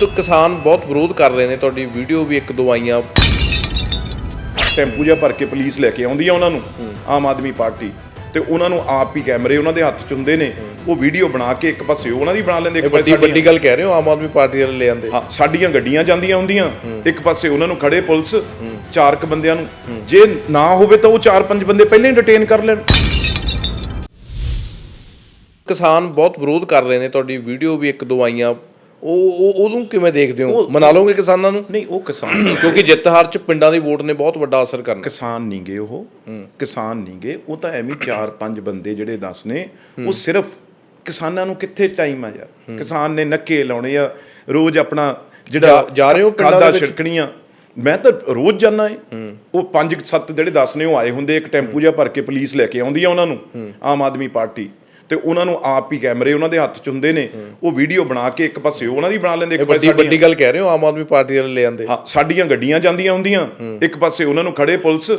ਤੋ ਕਿਸਾਨ ਬਹੁਤ ਵਿਰੋਧ ਕਰ ਰਹੇ ਨੇ ਤੁਹਾਡੀ ਵੀਡੀਓ ਵੀ ਇੱਕ ਦੋ ਆਈਆਂ। ਟੈਂਪੂ ਜਿਹਾ ਭਰ ਕੇ ਪੁਲਿਸ ਲੈ ਕੇ ਆਉਂਦੀ ਆ ਉਹਨਾਂ ਨੂੰ ਆਮ ਆਦਮੀ ਪਾਰਟੀ। ਤੇ ਉਹਨਾਂ ਨੂੰ ਆਪ ਹੀ ਕੈਮਰੇ ਉਹਨਾਂ ਦੇ ਹੱਥ ਚ ਹੁੰਦੇ ਨੇ ਉਹ ਵੀਡੀਓ ਬਣਾ ਕੇ ਇੱਕ ਪਾਸੇ ਉਹਨਾਂ ਦੀ ਬਣਾ ਲੈਂਦੇ ਇੱਕ ਵੱਡੀ ਪਾਸੇ ਵੱਡੀ ਗੱਲ ਕਹਿ ਰਹੇ ਹੋ ਆਮ ਆਦਮੀ ਪਾਰਟੀ ਵਾਲੇ ਲੈ ਆਂਦੇ ਹਾਂ ਸਾਡੀਆਂ ਗੱਡੀਆਂ ਜਾਂਦੀਆਂ ਹੁੰਦੀਆਂ ਇੱਕ ਪਾਸੇ ਉਹਨਾਂ ਨੂੰ ਖੜੇ ਪੁਲਿਸ ਚਾਰ ਕ ਬੰਦਿਆਂ ਨੂੰ। ਜੇ ਨਾ ਹੋਵੇ ਤਾਂ ਉਹ ਚਾਰ ਪੰਜ ਬੰਦੇ ਪਹਿਲਾਂ ਹੀ ਡਿਟੇਨ ਕਰ ਲੈਣ। ਕਿਸਾਨ ਬਹੁਤ ਵਿਰੋਧ ਕਰ ਰਹੇ ਨੇ ਤੁਹਾਡੀ ਵੀਡੀਓ ਵੀ ਇੱਕ ਦੋ ਆਈਆਂ। ਉਹ ਉਹ ਉਹਨੂੰ ਕਿਵੇਂ ਦੇਖਦੇ ਹੋ? ਮਨਾ ਲਓਗੇ ਕਿਸਾਨਾਂ ਨੂੰ? ਨਹੀਂ ਉਹ ਕਿਸਾਨ ਕਿਉਂਕਿ ਜਿੱਤ ਹਾਰ ਚ ਪਿੰਡਾਂ ਦੀ ਵੋਟ ਨੇ ਬਹੁਤ ਵੱਡਾ ਅਸਰ ਕਰਨਾ। ਕਿਸਾਨ ਨਹੀਂ ਗਏ ਉਹ। ਕਿਸਾਨ ਨਹੀਂ ਗਏ ਉਹ ਤਾਂ ਐਵੇਂ ਚਾਰ ਪੰਜ ਬੰਦੇ ਜਿਹੜੇ ਦੱਸ ਨੇ ਉਹ ਸਿਰਫ ਕਿਸਾਨਾਂ ਨੂੰ ਕਿੱਥੇ ਟਾਈਮ ਆ ਯਾਰ? ਕਿਸਾਨ ਨੇ ਨੱਕੇ ਲਾਉਣੇ ਆ ਰੋਜ਼ ਆਪਣਾ ਜਿਹੜਾ ਜਾ- ਰਹੇ ਹੋ ਪਿੰਡਾਂ ਦੇ ਵਿੱਚ? ਛਿੜਕਣੀਆਂ। ਮੈਂ ਤਾਂ ਰੋਜ਼ ਜਾਣਾ ਏ। ਉਹ ਪੰਜ ਕੁ ਸੱਤ ਜਿਹੜੇ ਦੱਸ ਨੇ ਉਹ ਆਏ ਹੁੰਦੇ ਇੱਕ ਟੈਂਪੂ ਜਿਹਾ ਭਰ ਕੇ ਪੁਲਿਸ ਲੈ ਕੇ ਆਉਂਦੀ ਆ ਉਹਨਾਂ ਨੂੰ। ਆਮ ਆਦਮੀ ਪਾਰਟੀ। ਤੇ ਉਹਨਾਂ ਨੂੰ ਆਪ ਹੀ ਕੈਮਰੇ ਉਹਨਾਂ ਦੇ ਹੱਥ ਚ ਹੁੰਦੇ ਨੇ। ਉਹ ਵੀਡੀਓ ਬਣਾ ਕੇ ਇੱਕ ਪਾਸੇ ਉਹਨਾਂ ਦੀ ਬਣਾ ਲੈਂਦੇ ਇੱਕ ਵੱਡੀ ਪਾਸੇ ਵੱਡੀ ਗੱਲ ਕਹਿ ਰਹੇ ਹੋ ਆਮ ਆਦਮੀ ਪਾਰਟੀ ਵਾਲੇ ਲੈ ਆਂਦੇ ਹਾਂ ਸਾਡੀਆਂ ਗੱਡੀਆਂ ਜਾਂਦੀਆਂ ਹੁੰਦੀਆਂ ਇੱਕ ਪਾਸੇ ਉਹਨਾਂ ਨੂੰ ਖੜੇ ਪੁਲਿਸ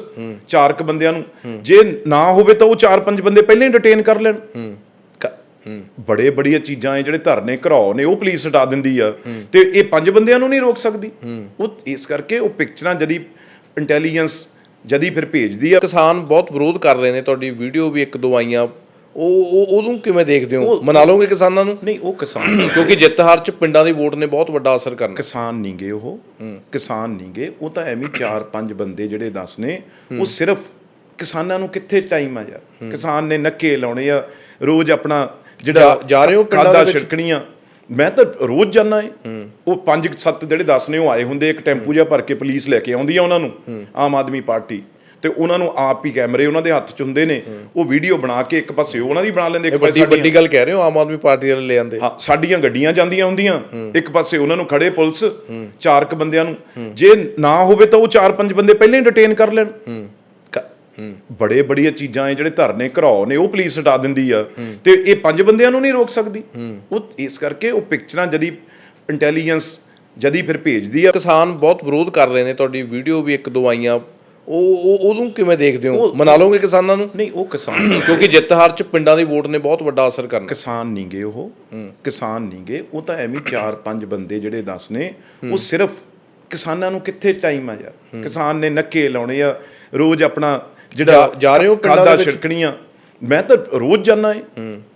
ਚਾਰ ਕ ਬੰਦਿਆਂ ਨੂੰ। ਜੇ ਨਾ ਹੋਵੇ ਤਾਂ ਉਹ ਚਾਰ ਪੰਜ ਬੰਦੇ ਪਹਿਲਾਂ ਹੀ ਡਿਟੇਨ ਕਰ ਲੈਣ। ਬੜੇ ਬੜੀਆਂ ਚੀਜ਼ਾਂ ਐ ਜਿਹੜੇ ਧਰਨੇ ਘਰਾਓ ਨੇ ਉਹ ਪੁਲਿਸ ਹਟਾ ਦਿੰਦੀ ਆ। ਤੇ ਇਹ ਪੰਜ ਬੰਦਿਆਂ ਨੂੰ ਨਹੀਂ ਰੋਕ ਸਕਦੀ। ਉਹ ਇਸ ਕਰਕੇ ਉਹ ਪਿਕਚਰਾਂ ਜਦੀ ਇੰਟੈਲੀਜੈਂਸ ਜਦੀ ਫਿਰ ਭੇਜਦੀ ਆ। ਕਿਸਾਨ ਬਹੁਤ ਵਿਰੋਧ ਕਰ ਰਹੇ ਨੇ। ਤੁਹਾਡੀ ਵੀਡੀਓ ਵੀ ਇੱਕ ਦੋ ਆਈਆਂ ਉਹ ਉਹ ਉਹਨੂੰ ਕਿਵੇਂ ਦੇਖਦੇ ਹੋ? ਮਨਾ ਲਓਗੇ ਕਿਸਾਨਾਂ ਨੂੰ? ਨਹੀਂ ਉਹ ਕਿਸਾਨ ਕਿਉਂਕਿ ਜਿੱਤ ਹਾਰ ਚ ਪਿੰਡਾਂ ਦੀ ਵੋਟ ਨੇ ਬਹੁਤ ਵੱਡਾ ਅਸਰ ਕਰਨਾ। ਕਿਸਾਨ ਨਹੀਂ ਗਏ ਉਹ। ਕਿਸਾਨ ਨਹੀਂ ਗਏ ਉਹ ਤਾਂ ਐਵੇਂ ਚਾਰ ਪੰਜ ਬੰਦੇ ਜਿਹੜੇ ਦੱਸ ਨੇ ਉਹ ਸਿਰਫ ਕਿਸਾਨਾਂ ਨੂੰ ਕਿੱਥੇ ਟਾਈਮ ਆ ਯਾਰ? ਕਿਸਾਨ ਨੇ ਨੱਕੇ ਲਾਉਣੇ ਆ ਰੋਜ਼ ਆਪਣਾ ਜਿਹੜਾ ਜਾ- ਰਹੇ ਹੋ ਪਿੰਡਾਂ ਦੇ? ਛਿੜਕਣੀਆਂ। ਮੈਂ ਤਾਂ ਰੋਜ਼ ਜਾਣਾ ਏ। ਉਹ ਪੰਜ ਕੁ ਸੱਤ ਜਿਹੜੇ ਦੱਸ ਨੇ ਉਹ ਆਏ ਹੁੰਦੇ ਇੱਕ ਟੈਂਪੂ ਜਿਹਾ ਭਰ ਕੇ ਪੁਲਿਸ ਲੈ ਕੇ ਆਉਂਦੀ ਆ ਉਹਨਾਂ ਨੂੰ। ਆਮ ਆਦਮੀ ਪਾਰਟੀ। ਤੇ ਉਹਨਾਂ ਨੂੰ ਆਪ ਹੀ ਕੈਮਰੇ ਉਹਨਾਂ ਦੇ ਹੱਥ ਚ ਹੁੰਦੇ ਨੇ। ਉਹ ਵੀਡੀਓ ਬਣਾ ਕੇ ਇੱਕ ਪਾਸੇ ਉਹਨਾਂ ਦੀ ਬਣਾ ਲੈਂਦੇ ਇੱਕ ਵੱਡੀ ਵੱਡੀ ਗੱਲ ਕਹਿ ਰਹੇ ਹੋ ਆਮ ਆਦਮੀ ਪਾਰਟੀ ਵਾਲੇ ਲੈ ਆਂਦੇ ਹਾਂ ਸਾਡੀਆਂ ਗੱਡੀਆਂ ਜਾਂਦੀਆਂ ਹੁੰਦੀਆਂ ਇੱਕ ਪਾਸੇ ਉਹਨਾਂ ਨੂੰ ਖੜੇ ਪੁਲਿਸ ਚਾਰ ਕ ਬੰਦਿਆਂ ਨੂੰ। ਜੇ ਨਾ ਹੋਵੇ ਤਾਂ ਉਹ ਚਾਰ ਪੰਜ ਬੰਦੇ ਪਹਿਲਾਂ ਹੀ ਡਿਟੇਨ ਕਰ ਲੈਣ। ਬੜੇ ਬੜੀਆਂ ਚੀਜ਼ਾਂ ਐ ਜਿਹੜੇ ਧਰਨੇ ਘਰਾਓ ਨੇ ਉਹ ਪੁਲਿਸ ਹਟਾ ਦਿੰਦੀ ਆ। ਤੇ ਇਹ ਪੰਜ ਬੰਦਿਆਂ ਨੂੰ ਨਹੀਂ ਰੋਕ ਸਕਦੀ। ਉਹ ਇਸ ਕਰਕੇ ਉਹ ਪਿਕਚਰਾਂ ਜਦੀ ਇੰਟੈਲੀਜੈਂਸ ਜਦੀ ਫਿਰ ਭੇਜਦੀ ਆ। ਕਿਸਾਨ ਬਹੁਤ ਵਿਰੋਧ ਕਰ ਰਹੇ ਨੇ ਤੁਹਾਡੀ ਵੀਡੀਓ ਵੀ ਇੱਕ ਦੋ ਆਈਆਂ ਉਹ ਉਹ ਉਹਨੂੰ ਕਿਵੇਂ ਦੇਖਦੇ ਹੋ? ਮਨਾ ਲਓਗੇ ਕਿਸਾਨਾਂ ਨੂੰ? ਨਹੀਂ ਉਹ ਕਿਸਾਨ ਕਿਉਂਕਿ ਜਿੱਤ ਹਾਰ ਚ ਪਿੰਡਾਂ ਦੀ ਵੋਟ ਨੇ ਬਹੁਤ ਵੱਡਾ ਅਸਰ ਕਰਨਾ। ਕਿਸਾਨ ਨਹੀਂ ਗਏ ਉਹ। ਕਿਸਾਨ ਨਹੀਂ ਗਏ ਉਹ ਤਾਂ ਐਵੇਂ ਚਾਰ ਪੰਜ ਬੰਦੇ ਜਿਹੜੇ ਦੱਸ ਨੇ ਉਹ ਸਿਰਫ ਕਿਸਾਨਾਂ ਨੂੰ ਕਿੱਥੇ ਟਾਈਮ ਆ ਯਾਰ? ਕਿਸਾਨ ਨੇ ਨੱਕੇ ਲਾਉਣੇ ਆ ਰੋਜ਼ ਆਪਣਾ ਜਿਹੜਾ ਜਾ- ਜਾ ਰਹੇ ਹੋ ਪਿੰਡਾਂ ਦੇ? ਛਿੜਕਣੀਆਂ। ਮੈਂ ਤਾਂ ਰੋਜ਼ ਜਾਣਾ ਏ।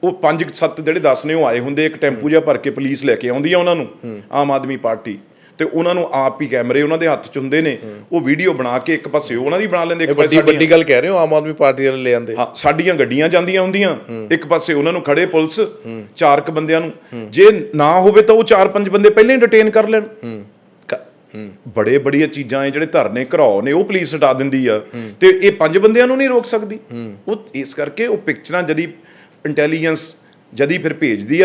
ਉਹ ਪੰਜ ਕੁ ਸੱਤ ਜਿਹੜੇ ਦੱਸ ਨੇ ਉਹ ਆਏ ਹੁੰਦੇ ਇੱਕ ਟੈਂਪੂ ਜਿਹਾ ਭਰ ਕੇ ਪੁਲਿਸ ਲੈ ਕੇ ਆਉਂਦੀ ਆ ਉਹਨਾਂ ਨੂੰ। ਆਮ ਆਦਮੀ ਪਾਰਟੀ। ਤੇ ਉਹਨਾਂ ਨੂੰ ਆਪ ਹੀ ਕੈਮਰੇ ਉਹਨਾਂ ਦੇ ਹੱਥ ਚ ਹੁੰਦੇ ਨੇ। ਉਹ ਵੀਡੀਓ ਬਣਾ ਕੇ ਇੱਕ ਪਾਸੇ ਉਹਨਾਂ ਦੀ ਬਣਾ ਲੈਂਦੇ ਇੱਕ ਵੱਡੀ ਪਾਸੇ ਵੱਡੀ ਗੱਲ ਕਹਿ ਰਹੇ ਹੋ ਆਮ ਆਦਮੀ ਪਾਰਟੀ ਵਾਲੇ ਲੈ ਆਂਦੇ ਹਾਂ ਸਾਡੀਆਂ ਗੱਡੀਆਂ ਜਾਂਦੀਆਂ ਹੁੰਦੀਆਂ। ਇੱਕ ਪਾਸੇ ਉਹਨਾਂ ਨੂੰ ਖੜੇ ਪੁਲਿਸ ਚਾਰ ਕ ਬੰਦਿਆਂ ਨੂੰ। ਜੇ ਨਾ ਹੋਵੇ ਤਾਂ ਉਹ ਚਾਰ ਪੰਜ ਬੰਦੇ ਪਹਿਲਾਂ ਹੀ ਡਿਟੇਨ ਕਰ ਲੈਣ। ਬੜੇ ਬੜੀਆਂ ਚੀਜ਼ਾਂ ਐ ਜਿਹੜੇ ਧਰਨੇ ਘਰਾਓ ਨੇ ਉਹ ਪੁਲਿਸ ਹਟਾ ਦਿੰਦੀ ਆ। ਤੇ ਇਹ ਪੰਜ ਬੰਦਿਆਂ ਨੂੰ ਨਹੀਂ ਰੋਕ ਸਕਦੀ। ਉਹ ਇਸ ਕਰਕੇ ਉਹ ਪਿਕਚਰਾਂ ਜਦੀ ਇੰਟੈਲੀਜੈਂਸ ਜਦੀ ਫਿਰ ਭੇਜਦੀ ਆ।